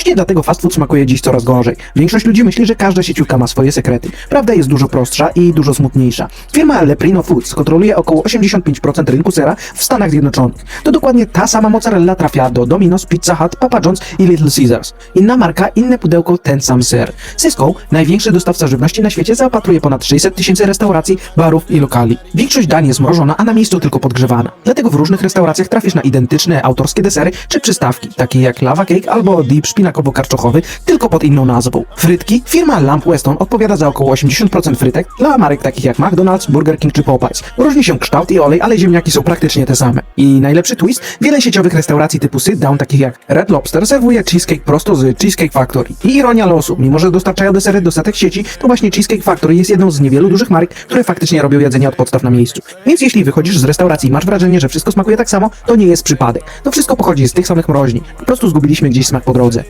Właśnie dlatego fast food smakuje dziś coraz gorzej. Większość ludzi myśli, że każda sieciówka ma swoje sekrety. Prawda jest dużo prostsza i dużo smutniejsza. Firma Leprino Foods kontroluje około 85% rynku sera w Stanach Zjednoczonych. To dokładnie ta sama mozzarella trafia do Domino's, Pizza Hut, Papa John's i Little Caesars. Inna marka, inne pudełko, ten sam ser. Cisco, największy dostawca żywności na świecie, zaopatruje ponad 600 tysięcy restauracji, barów i lokali. Większość dań jest mrożona, a na miejscu tylko podgrzewana. Dlatego w różnych restauracjach trafisz na identyczne autorskie desery czy przystawki, takie jak lava cake albo dip szpinakowo-karczochowy, tylko pod inną nazwą. Frytki? Firma Lamp Weston odpowiada za około 80% frytek dla marek takich jak McDonald's, Burger King czy Popeyes. Różni się kształt i olej, ale ziemniaki są praktycznie te same. I najlepszy twist? Wiele sieciowych restauracji typu sit down, takich jak Red Lobster, serwuje cheesecake prosto z Cheesecake Factory. I ironia losu, mimo że dostarczają desery do setek sieci, to właśnie Cheesecake Factory jest jedną z niewielu dużych marek, które faktycznie robią jedzenie od podstaw na miejscu. Więc jeśli wychodzisz z restauracji i masz wrażenie, że wszystko smakuje tak samo, to nie jest przypadek. To wszystko pochodzi z tych samych mroźni. Po prostu zgubiliśmy gdzieś smak po drodze.